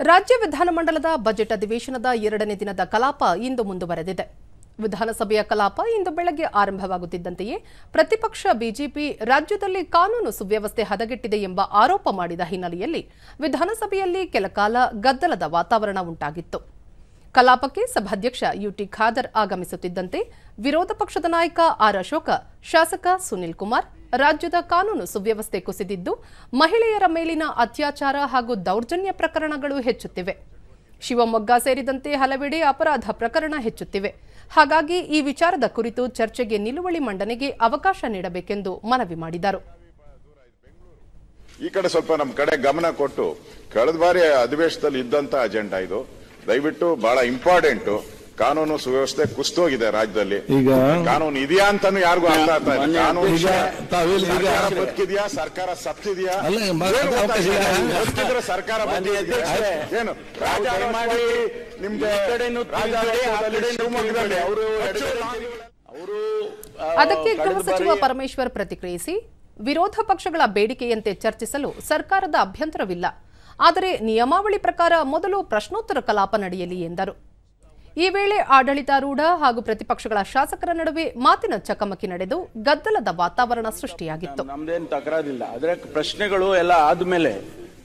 ರಾಜ್ಯ ವಿಧಾನಮಂಡಲದ ಬಜೆಟ್ ಅಧಿವೇಶನದ ಎರಡನೇ ದಿನದ ಕಲಾಪ ಇಂದು ಮುಂದುವರೆದಿದೆ. ವಿಧಾನಸಭೆಯ ಕಲಾಪ ಇಂದು ಬೆಳಗ್ಗೆ ಆರಂಭವಾಗುತ್ತಿದ್ದಂತೆಯೇ ಪ್ರತಿಪಕ್ಷ ಬಿಜೆಪಿ ರಾಜ್ಯದಲ್ಲಿ ಕಾನೂನು ಸುವ್ಯವಸ್ಥೆ ಹದಗೆಟ್ಟಿದೆ ಎಂಬ ಆರೋಪ ಮಾಡಿದ ಹಿನ್ನೆಲೆಯಲ್ಲಿ ವಿಧಾನಸಭೆಯಲ್ಲಿ ಕೆಲಕಾಲ ಗದ್ದಲದ ವಾತಾವರಣ ಉಂಟಾಗಿತ್ತು. ಕಲಾಪಕ್ಕೆ ಸಭಾಧ್ಯಕ್ಷ ಯುಟಿ ಖಾದರ್ ಆಗಮಿಸುತ್ತಿದ್ದಂತೆ ವಿರೋಧ ಪಕ್ಷದ ನಾಯಕ ಆರ್ ಅಶೋಕ, ಶಾಸಕ ಸುನಿಲ್ ಕುಮಾರ್, ರಾಜ್ಯದ ಕಾನೂನು ಸುವ್ಯವಸ್ಥೆ ಕುಸಿದಿದ್ದು ಮಹಿಳೆಯರ ಮೇಲಿನ ಅತ್ಯಾಚಾರ ಹಾಗೂ ದೌರ್ಜನ್ಯ ಪ್ರಕರಣಗಳು ಹೆಚ್ಚುತ್ತಿವೆ. ಶಿವಮೊಗ್ಗ ಸೇರಿದಂತೆ ಹಲವೆಡೆ ಅಪರಾಧ ಪ್ರಕರಣ ಹೆಚ್ಚುತ್ತಿವೆ. ಹಾಗಾಗಿ ಈ ವಿಚಾರದ ಕುರಿತು ಚರ್ಚೆಗೆ ನಿಲುವಳಿ ಮಂಡನೆಗೆ ಅವಕಾಶ ನೀಡಬೇಕೆಂದು ಮನವಿ ಮಾಡಿದರು. ಈ ಕಡೆ ಸ್ವಲ್ಪ ನಮ್ಮ ಕಡೆ ಗಮನ ಕೊಟ್ಟು, ಕಳೆದ ಬಾರಿ ಅಧಿವೇಶನದಲ್ಲಿ ಇದ್ದಂತ ಅಜೆಂಡಾ ಇದು. ದಯವಿಟ್ಟು ಬಹಳ ಇಂಪಾರ್ಟೆಂಟ್. ಕಾನೂನು ಸುವ್ಯವಸ್ಥೆ ಕುಸ್ತೋಗಿದೆ ರಾಜ್ಯದಲ್ಲಿ. ಈಗ ಕಾನೂನು ಇದೆಯಾ ಅಂತಾನು ಯಾರಿಗೂ ಅರ್ಥ ಆಗ್ತಾ ಇಲ್ಲ. ಕಾನೂನು ಸರ್ಕಾರ ಬದುಕಿದ್ಯಾ? ಸರ್ಕಾರ ಸತ್ತಿದ್ಯಾ. ಬದುಕಿದ್ರೆ ಸರ್ಕಾರ? ಏನು? ನಿಮ್ಗೆ ರಾಜಾರೋಷದಲ್ಲಿ ಶಿವಮೊಗ್ಗದಲ್ಲಿ ಅವರು ಅದಕ್ಕೆ ಗೃಹ ಸಚಿವ ಪರಮೇಶ್ವರ್ ಪ್ರತಿಕ್ರಿಯಿಸಿ ವಿರೋಧ ಪಕ್ಷಗಳ ಬೇಡಿಕೆಯಂತೆ ಚರ್ಚಿಸಲು ಸರ್ಕಾರದ ಅಭ್ಯಂತರವಿಲ್ಲ. ಆದರೆ ನಿಯಮಾವಳಿ ಪ್ರಕಾರ ಮೊದಲು ಪ್ರಶ್ನೋತ್ತರ ಕಲಾಪ ನಡೆಯಲಿ ಎಂದರು. ಈ ವೇಳೆ ಆಡಳಿತಾರೂಢ ಹಾಗೂ ಪ್ರತಿಪಕ್ಷಗಳ ಶಾಸಕರ ನಡುವೆ ಮಾತಿನ ಚಕಮಕಿ ನಡೆದು ಗದ್ದಲದ ವಾತಾವರಣ ಸೃಷ್ಟಿಯಾಗಿತ್ತು. ನಮ್ದೇನು ತಕರಾರಿಲ್ಲ. ಆದರೆ ಪ್ರಶ್ನೆಗಳು ಎಲ್ಲ ಆದ್ಮೇಲೆ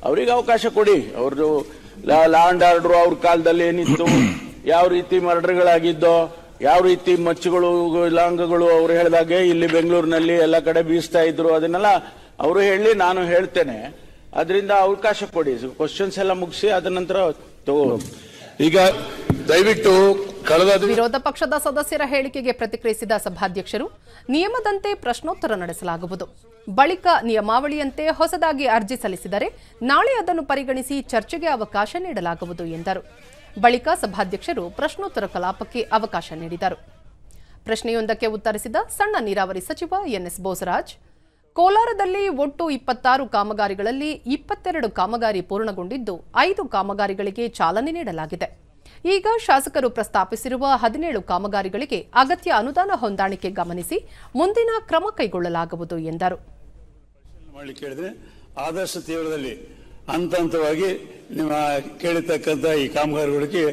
ಅವರಿಗೆ ಅವಕಾಶ ಕೊಡಿ. ಅವ್ರದ್ದು ಲಾ ಅಂಡ್ ಆರ್ಡರ್ ಅವ್ರ ಕಾಲದಲ್ಲಿ ಏನಿತ್ತು, ಯಾವ ರೀತಿ ಮರ್ಡರ್ಗಳಾಗಿದ್ದೋ, ಯಾವ ರೀತಿ ಮಚ್ಚುಗಳು, ಲಾಂಗಗಳು ಅವ್ರು ಹೇಳಿದಾಗೆ ಇಲ್ಲಿ ಬೆಂಗಳೂರಿನಲ್ಲಿ ಎಲ್ಲ ಕಡೆ ಬೀಸ್ತಾ ಇದ್ರು, ಅದನ್ನೆಲ್ಲ ಅವರು ಹೇಳಿ ನಾನು ಹೇಳ್ತೇನೆ. ಅದರಿಂದ ಅವಕಾಶ ಕೊಡಿ. ಕ್ವಶನ್ಸ್ ಎಲ್ಲ ಮುಗಿಸಿ ಅದ ನಂತರ ತಗೋ. ಈಗ ದಯವಿಟ್ಟು ಕಳೆದ ವಿರೋಧ ಪಕ್ಷದ ಸದಸ್ಯರ ಹೇಳಿಕೆಗೆ ಪ್ರತಿಕ್ರಿಯಿಸಿದ ಸಭಾಧ್ಯಕ್ಷರು ನಿಯಮದಂತೆ ಪ್ರಶ್ನೋತ್ತರ ನಡೆಸಲಾಗುವುದು. ಬಳಿಕ ನಿಯಮಾವಳಿಯಂತೆ ಹೊಸದಾಗಿ ಅರ್ಜಿ ಸಲ್ಲಿಸಿದರೆ ನಾಳೆ ಅದನ್ನು ಪರಿಗಣಿಸಿ ಚರ್ಚೆಗೆ ಅವಕಾಶ ನೀಡಲಾಗುವುದು ಎಂದರು. ಬಳಿಕ ಸಭಾಧ್ಯಕ್ಷರು ಪ್ರಶ್ನೋತ್ತರ ಕಲಾಪಕ್ಕೆ ಅವಕಾಶ ನೀಡಿದರು. ಪ್ರಶ್ನೆಯೊಂದಕ್ಕೆ ಉತ್ತರಿಸಿದ ಸಣ್ಣ ನೀರಾವರಿ ಸಚಿವ ಎನ್ಎಸ್ ಬೋಸರಾಜ್ ಕೋಲಾರದಲ್ಲಿ ಒಟ್ಟು ಇಪ್ಪತ್ತಾರು ಕಾಮಗಾರಿಗಳಲ್ಲಿ ಇಪ್ಪತ್ತೆರಡು ಕಾಮಗಾರಿ ಪೂರ್ಣಗೊಂಡಿದ್ದು ಐದು ಕಾಮಗಾರಿಗಳಿಗೆ ಚಾಲನೆ ನೀಡಲಾಗಿದೆ. ಈಗ ಶಾಸಕರು ಪ್ರಸ್ತಾಪಿಸಿರುವ ಹದಿನೇಳು ಕಾಮಗಾರಿಗಳಿಗೆ ಅಗತ್ಯ ಅನುದಾನ ಹೊಂದಾಣಿಕೆ ಗಮನಿಸಿ ಮುಂದಿನ ಕ್ರಮ ಕೈಗೊಳ್ಳಲಾಗುವುದು ಎಂದರು. ಆದರ್ಶ ತೀವ್ರದಲ್ಲಿ ಹಂತ ಹಂತವಾಗಿ ನಿಮ್ಮ ಕೇಳಿರ್ತಕ್ಕಂಥ ಈ ಕಾಮಗಾರಿಗಳಿಗೆ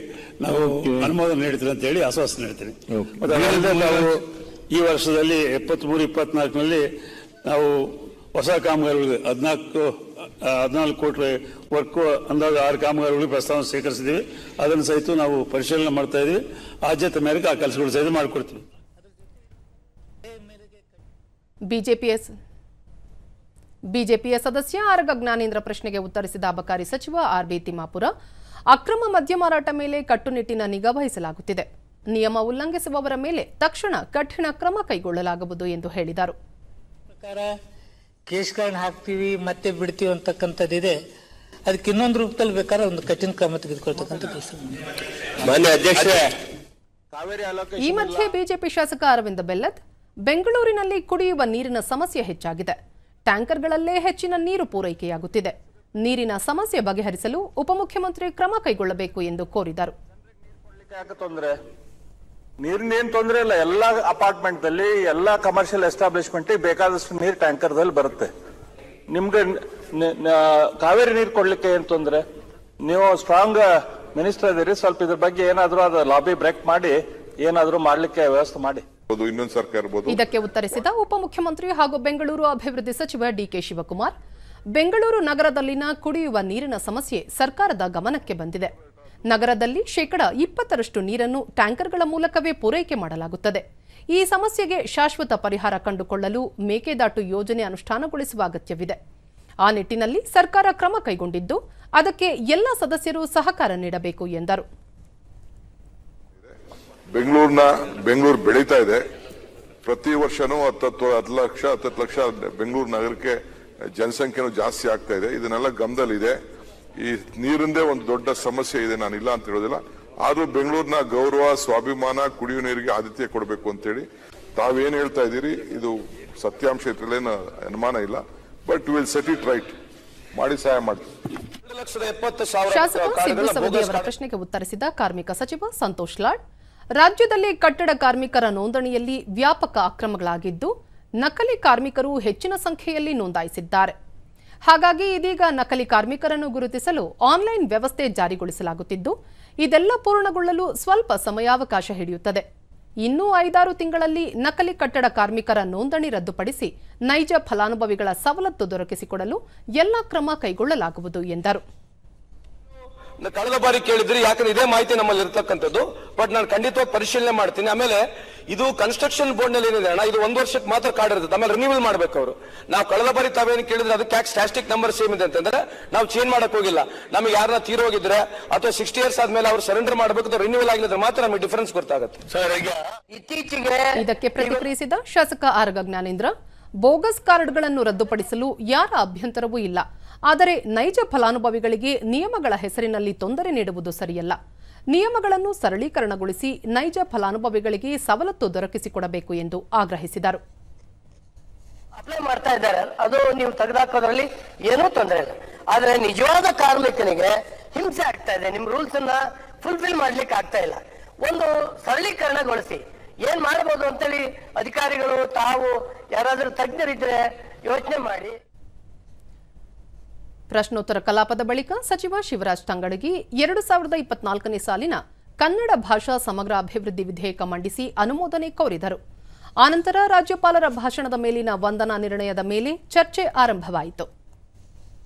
ನಾವು ಅನುಮೋದನೆ ನೀಡ್ತೀವಿ ಅಂತ ಹೇಳಿ ಆಶ್ವಾಸನೆ ನೀಡ್ತೀನಿ. ಈ ವರ್ಷದಲ್ಲಿ ಎಪ್ಪತ್ಮೂರು ಇಪ್ಪತ್ನಾಲ್ಕನಲ್ಲಿ ನಾವು ಹೊಸ ಕಾಮಗಾರಿಗಳಿಗೆ ಹದಿನಾಲ್ಕು ಹದಿನಾಲ್ಕು ಕೋಟಿ ವರ್ಕ್ ಅಂದಾಜು ಆರು ಕಾಮಗಾರಿಗಳಿಗೆ ಪ್ರಸ್ತಾವ ಸ್ವೀಕರಿಸಿದ್ದೀವಿ. ಅದನ್ನು ಸಹಿತ ನಾವು ಪರಿಶೀಲನೆ ಮಾಡ್ತಾ ಇದ್ದೀವಿ. ಆದ್ಯತೆ ಮೇರೆಗೆ ಆ ಕೆಲಸಗಳು ಸಹಿತ ಮಾಡಿಕೊಡ್ತೀವಿ. ಬಿಜೆಪಿಯ ಬಿಜೆಪಿಯ ಸದಸ್ಯ ಆರಗ ಜ್ಞಾನೇಂದ್ರ ಪ್ರಶ್ನೆಗೆ ಉತ್ತರಿಸಿದ ಅಬಕಾರಿ ಸಚಿವ ಆರ್ ಬಿ ತಿಮ್ಮಾಪುರ, ಅಕ್ರಮ ಮದ್ಯ ಮಾರಾಟ ಮೇಲೆ ಕಟ್ಟುನಿಟ್ಟಿನ ನಿಗಾ ವಹಿಸಲಾಗುತ್ತಿದೆ. ನಿಯಮ ಉಲ್ಲಂಘಿಸುವವರ ಮೇಲೆ ತಕ್ಷಣ ಕಠಿಣ ಕ್ರಮ ಕೈಗೊಳ್ಳಲಾಗುವುದು ಎಂದು ಹೇಳಿದರು. ಪ್ರಕಾರ ಕೇಸ್ಗಳನ್ನ ಹಾಕ್ತೀವಿ ಮತ್ತೆ ಬಿಡ್ತೀವಿ ಅಂತಕ್ಕಂಥದ್ದಿದೆ. ಅದಕ್ಕೆ ಇನ್ನೊಂದು ರೂಪದಲ್ಲಿ ಬೇಕಾದ್ರೆ ಒಂದು ಕಠಿಣ ಕ್ರಮ ತೆಗೆದುಕೊಳ್ತಕ್ಕಂಥ ಕೆಲಸ. ಮಾನ್ಯ ಅಧ್ಯಕ್ಷರೇ. ಕಾವೇರಿ ಅಲೋಕ ಈ ಮಧ್ಯೆ ಬಿಜೆಪಿ ಶಾಸಕ ಅರವಿಂದ ಬೆಲ್ಲದ್ ಬೆಂಗಳೂರಿನಲ್ಲಿ ಕುಡಿಯುವ ನೀರಿನ ಸಮಸ್ಯೆ ಹೆಚ್ಚಾಗಿದೆ. ಟ್ಯಾಂಕರ್ಗಳಲ್ಲೇ ಹೆಚ್ಚಿನ ನೀರು ಪೂರೈಕೆಯಾಗುತ್ತಿದೆ. ನೀರಿನ ಸಮಸ್ಯೆ ಬಗೆಹರಿಸಲು ಉಪಮುಖ್ಯಮಂತ್ರಿ ಕ್ರಮ ಕೈಗೊಳ್ಳಬೇಕು ಎಂದು ಕೋರಿದರು. ನೀರಿನ ಏನ್ ತೊಂದ್ರೆ ಇಲ್ಲ. ಎಲ್ಲಾ ಅಪಾರ್ಟ್ಮೆಂಟ್ ದಲ್ಲಿ ಎಲ್ಲಾ ಕಮರ್ಷಿಯಲ್ ಎಸ್ಟಾಬ್ಲಿಷ್ಮೆಂಟ್ ಬೇಕಾದಷ್ಟು ನೀರ್ ಟ್ಯಾಂಕರ್ ದಲ್ಲಿ ಬರುತ್ತೆ. ನಿಮ್ಗೆ ಕಾವೇರಿ ನೀರು ಕೊಡ್ಲಿಕ್ಕೆ ಏನ್ ತೊಂದರೆ? ನೀವು ಸ್ಟ್ರಾಂಗ್ ಮಿನಿಸ್ಟರ್ ಇದೀರಿ. ಸ್ವಲ್ಪ ಇದ್ರ ಬಗ್ಗೆ ಏನಾದ್ರೂ ಅದು ಲಾಬಿ ಬ್ರೇಕ್ ಮಾಡಿ ಏನಾದ್ರೂ ಮಾಡ್ಲಿಕ್ಕೆ ವ್ಯವಸ್ಥೆ ಮಾಡಿ. ಇನ್ನೊಂದು ಸರ್ಕಾರ ಇದಕ್ಕೆ ಉತ್ತರಿಸಿದ ಉಪಮುಖ್ಯಮಂತ್ರಿ ಹಾಗೂ ಬೆಂಗಳೂರು ಅಭಿವೃದ್ಧಿ ಸಚಿವ ಡಿಕೆ ಶಿವಕುಮಾರ್ ಬೆಂಗಳೂರು ನಗರದಲ್ಲಿನ ಕುಡಿಯುವ ನೀರಿನ ಸಮಸ್ಯೆ ಸರ್ಕಾರದ ಗಮನಕ್ಕೆ ಬಂದಿದೆ. ನಗರದಲ್ಲಿ ಶೇಕಡ ಇಪ್ಪತ್ತರಷ್ಟು ನೀರನ್ನು ಟ್ಯಾಂಕರ್ಗಳ ಮೂಲಕವೇ ಪೂರೈಕೆ ಮಾಡಲಾಗುತ್ತದೆ. ಈ ಸಮಸ್ಯೆಗೆ ಶಾಶ್ವತ ಪರಿಹಾರ ಕಂಡುಕೊಳ್ಳಲು ಮೇಕೆದಾಟು ಯೋಜನೆ ಅನುಷ್ಠಾನಗೊಳಿಸುವ ಅಗತ್ಯವಿದೆ. ಆ ನಿಟ್ಟಿನಲ್ಲಿ ಸರ್ಕಾರ ಕ್ರಮ ಕೈಗೊಂಡಿದ್ದು, ಅದಕ್ಕೆ ಎಲ್ಲ ಸದಸ್ಯರು ಸಹಕಾರ ನೀಡಬೇಕು ಎಂದರು. ಬೆಂಗಳೂರಿನ, ಬೆಂಗಳೂರು ಬೆಳೀತಾ ಇದೆ. ಪ್ರತಿ ವರ್ಷನೂ ಹತ್ತತ್ತು, ಹತ್ತು ಲಕ್ಷ, ಹತ್ತತ್ತು ಲಕ್ಷ ಬೆಂಗಳೂರು ನಗರಕ್ಕೆ ಜನಸಂಖ್ಯೆನೂ ಜಾಸ್ತಿ ಆಗ್ತಾ ಇದೆ. ಇದನ್ನೆಲ್ಲ ಗಮನದಲ್ಲಿದೆ. ಈ ನೀರಿಂದೇ ಒಂದು ದೊಡ್ಡ ಸಮಸ್ಯೆ ಇದೆ, ನಾನು ಇಲ್ಲ ಅಂತ ಹೇಳೋದಿಲ್ಲ. ಆದ್ರೂ ಬೆಂಗಳೂರಿನ ಗೌರವ, ಸ್ವಾಭಿಮಾನ ಕುಡಿಯುವ ನೀರಿಗೆ ಆದ್ಯತೆ ಕೊಡಬೇಕು ಅಂತೇಳಿ ತಾವೇನು ಹೇಳ್ತಾ ಇದ್ದೀರಿ, ಇದು ಸತ್ಯಾಂಶ ಇದ್ರಲ್ಲೇನು ಅನುಮಾನ ಇಲ್ಲ, but will set it right. ಮಾಡಿ ಸಹಾಯ ಮಾಡ್ತೀವಿ. ಶಾಸಕ ಸಿದ್ದು ಸವದಿ ಪ್ರಶ್ನೆಗೆ ಉತ್ತರಿಸಿದ ಕಾರ್ಮಿಕ ಸಚಿವ ಸಂತೋಷ್ ಲಾಡ್, ರಾಜ್ಯದಲ್ಲಿ ಕಟ್ಟಡ ಕಾರ್ಮಿಕರ ನೋಂದಣಿಯಲ್ಲಿ ವ್ಯಾಪಕ ಅಕ್ರಮಗಳಾಗಿದ್ದು, ನಕಲಿ ಕಾರ್ಮಿಕರು ಹೆಚ್ಚಿನ ಸಂಖ್ಯೆಯಲ್ಲಿ ನೋಂದಾಯಿಸಿದ್ದಾರೆ. ಹಾಗಾಗಿ ಇದೀಗ ನಕಲಿ ಕಾರ್ಮಿಕರನ್ನು ಗುರುತಿಸಲು ಆನ್ಲೈನ್ ವ್ಯವಸ್ಥೆ ಜಾರಿಗೊಳಿಸಲಾಗುತ್ತಿದ್ದು, ಇದೆಲ್ಲ ಪೂರ್ಣಗೊಳ್ಳಲು ಸ್ವಲ್ಪ ಸಮಯಾವಕಾಶ ಹಿಡಿಯುತ್ತದೆ. ಇನ್ನೂ ಐದಾರು ತಿಂಗಳಲ್ಲಿ ನಕಲಿ ಕಟ್ಟಡ ಕಾರ್ಮಿಕರ ನೋಂದಣಿ ರದ್ದುಪಡಿಸಿ ನೈಜ ಫಲಾನುಭವಿಗಳ ಸವಲತ್ತು ದೊರಕಿಸಿಕೊಡಲು ಎಲ್ಲ ಕ್ರಮ ಕೈಗೊಳ್ಳಲಾಗುವುದು ಎಂದರು. ಕಳೆದ ಬಾರಿ ಕೇಳಿದ್ರಿ ಯಾಕಂದ್ರೆ ಇದೇ ಮಾಹಿತಿ ನಮ್ಮಲ್ಲಿ ಇರ್ತಕ್ಕಂಥದ್ದು. ಬಟ್ ನಾನು ಖಂಡಿತವಾಗಿ ಪರಿಶೀಲನೆ ಮಾಡ್ತೀನಿ. ಆಮೇಲೆ ಇದು ಕನ್ಸ್ಟ್ರಕ್ಷನ್ ಬೋರ್ಡ್ನಲ್ಲಿ ಏನಿದೆ ಅಣ್ಣ ಇದು ಒಂದು ವರ್ಷಕ್ಕೆ ಮಾತ್ರ ಕಾರ್ಡ್ ಇರುತ್ತೆ ಆಮೇಲೆ ರಿನ್ಯೂವಲ್ ಮಾಡ್ಬೇಕು ಅವರು. ನಾವು ಕಳೆದ ಬಾರಿ ತಾವೇನು ಕೇಳಿದ್ರೆ ಅದಕ್ಕೆ ಯಾಕೆ ಸ್ಟಾಸ್ಟಿಕ್ ನಂಬರ್ ಸೇಮ್ ಇದೆ ಅಂತಂದ್ರೆ ನಾವು ಚೇಂಜ್ ಮಾಡಕ್ ಹೋಗಿಲ್ಲ. ನಮಗೆ ಯಾರನ್ನ ತೀರೋಗಿದ್ರೆ ಅಥವಾ ಸಿಕ್ಸ್ಟಿ ಇಯರ್ಸ್ ಆದ್ಮೇಲೆ ಅವ್ರು ಸರೆಂಡರ್ ಮಾಡಬೇಕು ರಿನ್ಯೂವಲ್ ಆಗಿದ್ರೆ ಮಾತ್ರ ನಮಗೆ ಡಿಫರೆನ್ಸ್ ಗೊತ್ತಾಗುತ್ತೆ. ಸರ್ ಈಗ ಇತ್ತೀಚೆಗೆ ಇದಕ್ಕೆ ಪ್ರತಿಕ್ರಿಯಿಸಿದ ಶಾಸಕ ಆರಗ ಜ್ಞಾನೇಂದ್ರ ಬೋಗಸ್ ಕಾರ್ಡ್ಗಳನ್ನು ರದ್ದುಪಡಿಸಲು ಯಾರ ಅಭ್ಯಂತರವೂ ಇಲ್ಲ. ಆದರೆ ನೈಜ ಫಲಾನುಭವಿಗಳಿಗೆ ನಿಯಮಗಳ ಹೆಸರಿನಲ್ಲಿ ತೊಂದರೆ ನೀಡುವುದು ಸರಿಯಲ್ಲ. ನಿಯಮಗಳನ್ನು ಸರಳೀಕರಣಗೊಳಿಸಿ ನೈಜ ಫಲಾನುಭವಿಗಳಿಗೆ ಸವಲತ್ತು ದೊರಕಿಸಿಕೊಡಬೇಕು ಎಂದು ಆಗ್ರಹಿಸಿದರು. ಅಪ್ಲೈ ಮಾಡ್ತಾ ಇದ್ದಾರೆ. ಅದು ನೀವು ತೆಗೆದಾಕೋದ್ರಲ್ಲಿ ಏನೂ ತೊಂದರೆ ಇಲ್ಲ. ಆದರೆ ನಿಜವಾದ ಕಾರ್ಮಿಕನಿಗೆ ಹಿಂಸೆ ಆಗ್ತಾ ಇದೆ. ನಿಮ್ಮ ರೂಲ್ಸ್ ಅನ್ನ ಫುಲ್ಫಿಲ್ ಮಾಡ್ಲಿಕ್ಕೆ ಆಗ್ತಾ ಇಲ್ಲ. ಒಂದು ಸರಳೀಕರಣಗೊಳಿಸಿ. ಏನ್ ಮಾಡಬಹುದು ಅಂತೇಳಿ ಅಧಿಕಾರಿಗಳು, ತಾವು ಯಾರಾದರೂ ತಜ್ಞರಿದ್ರೆ ಯೋಚನೆ ಮಾಡಿ. ಪ್ರಶ್ನೋತ್ತರ ಕಲಾಪದ ಬಳಿಕ ಸಚಿವ ಶಿವರಾಜ್ ತಂಗಡಗಿ ಎರಡು ಸಾವಿರದ ಇಪ್ಪತ್ನಾಲ್ಕನೇ ಸಾಲಿನ ಕನ್ನಡ ಭಾಷಾ ಸಮಗ್ರ ಅಭಿವೃದ್ಧಿ ವಿಧೇಯಕ ಮಂಡಿಸಿ ಅನುಮೋದನೆ ಕೋರಿದರು. ಆನಂತರ ರಾಜ್ಯಪಾಲರ ಭಾಷಣದ ಮೇಲಿನ ವಂದನಾ ನಿರ್ಣಯದ ಮೇಲೆ ಚರ್ಚೆ ಆರಂಭವಾಯಿತು.